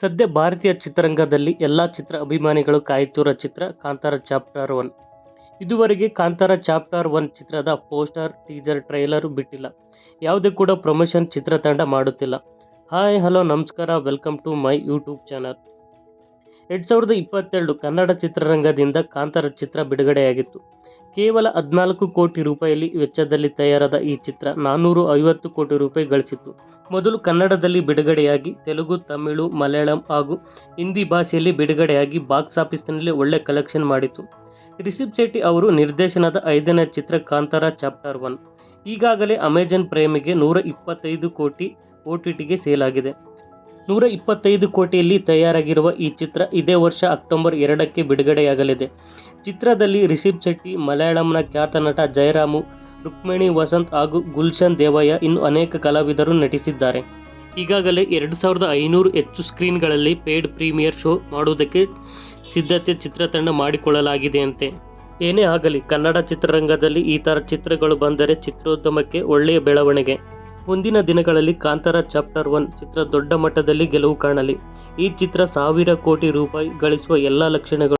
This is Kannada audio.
ಸದ್ಯ ಭಾರತೀಯ ಚಿತ್ರರಂಗದಲ್ಲಿ ಎಲ್ಲ ಚಿತ್ರ ಅಭಿಮಾನಿಗಳು ಕಾಯುತ್ತಿರುವ ಚಿತ್ರ ಕಾಂತಾರ ಚಾಪ್ಟರ್ ಒನ್. ಇದುವರೆಗೆ ಕಾಂತಾರ ಚಾಪ್ಟರ್ ಒನ್ ಚಿತ್ರದ ಪೋಸ್ಟರ್, ಟೀಸರ್, ಟ್ರೈಲರ್ ಬಿಟ್ಟಿಲ್ಲ. ಯಾವುದೇ ಕೂಡ ಪ್ರಮೋಷನ್ ಚಿತ್ರತಂಡ ಮಾಡುತ್ತಿಲ್ಲ. ಹಾಯ್, ಹಲೋ, ನಮಸ್ಕಾರ, welcome to my YouTube channel. ಎರಡು ಸಾವಿರದ ಇಪ್ಪತ್ತೆರಡು ಕನ್ನಡ ಚಿತ್ರರಂಗದಿಂದ ಕಾಂತಾರ ಚಿತ್ರ ಬಿಡುಗಡೆಯಾಗಿತ್ತು. ಕೇವಲ ಹದಿನಾಲ್ಕು ಕೋಟಿ ರೂಪಾಯಿಯಲ್ಲಿ ವೆಚ್ಚದಲ್ಲಿ ತಯಾರಾದ ಈ ಚಿತ್ರ ನಾನ್ನೂರು ಐವತ್ತು ಕೋಟಿ ರೂಪಾಯಿ ಗಳಿಸಿತ್ತು. ಮೊದಲು ಕನ್ನಡದಲ್ಲಿ ಬಿಡುಗಡೆಯಾಗಿ ತೆಲುಗು, ತಮಿಳು, ಮಲಯಾಳಂ ಹಾಗೂ ಹಿಂದಿ ಭಾಷೆಯಲ್ಲಿ ಬಿಡುಗಡೆಯಾಗಿ ಬಾಕ್ಸ್ ಆಫೀಸ್ನಲ್ಲಿ ಒಳ್ಳೆ ಕಲೆಕ್ಷನ್ ಮಾಡಿತು ರಿಷಬ್ ಶೆಟ್ಟಿ ಅವರು ನಿರ್ದೇಶನದ ಐದನೇ ಚಿತ್ರ ಕಾಂತಾರ ಚಾಪ್ಟರ್ ಒನ್. ಈಗಾಗಲೇ ಅಮೆಜಾನ್ ಪ್ರೇಮಿಗೆ ನೂರ ಇಪ್ಪತ್ತೈದು ಕೋಟಿ ಒ ಟಿ ಟಿಗೆ ಸೇಲ್ ಆಗಿದೆ. ನೂರ ಇಪ್ಪತ್ತೈದು ಕೋಟಿಯಲ್ಲಿ ತಯಾರಾಗಿರುವ ಈ ಚಿತ್ರ ಇದೇ ವರ್ಷ ಅಕ್ಟೋಬರ್ ಎರಡಕ್ಕೆ ಬಿಡುಗಡೆಯಾಗಲಿದೆ. ಚಿತ್ರದಲ್ಲಿ ರಿಷಬ್ ಶೆಟ್ಟಿ, ಮಲಯಾಳಂನ ಖ್ಯಾತ ನಟ ಜಯರಾಮು, ರುಕ್ಮಿಣಿ ವಸಂತ್ ಹಾಗೂ ಗುಲ್ಶನ್ ದೇವಯ್ಯ ಇನ್ನು ಅನೇಕ ಕಲಾವಿದರು ನಟಿಸಿದ್ದಾರೆ. ಈಗಾಗಲೇ ಎರಡು ಸಾವಿರದ ಐನೂರು ಹೆಚ್ಚು ಸ್ಕ್ರೀನ್ಗಳಲ್ಲಿ ಪೇಯ್ಡ್ ಪ್ರೀಮಿಯರ್ ಶೋ ಮಾಡುವುದಕ್ಕೆ ಸಿದ್ಧತೆ ಚಿತ್ರತಂಡ ಮಾಡಿಕೊಳ್ಳಲಾಗಿದೆಯಂತೆ. ಏನೇ ಆಗಲಿ, ಕನ್ನಡ ಚಿತ್ರರಂಗದಲ್ಲಿ ಈ ಥರ ಚಿತ್ರಗಳು ಬಂದರೆ ಚಿತ್ರೋದ್ಯಮಕ್ಕೆ ಒಳ್ಳೆಯ ಬೆಳವಣಿಗೆ. ಮುಂದಿನ ದಿನಗಳಲ್ಲಿ ಕಾಂತಾರ ಚಾಪ್ಟರ್ ಒನ್ ಚಿತ್ರ ದೊಡ್ಡ ಮಟ್ಟದಲ್ಲಿ ಗೆಲುವು ಕಾಣಲಿ. ಈ ಚಿತ್ರ ಸಾವಿರ ಕೋಟಿ ರೂಪಾಯಿ ಗಳಿಸುವ ಎಲ್ಲ ಲಕ್ಷಣಗಳು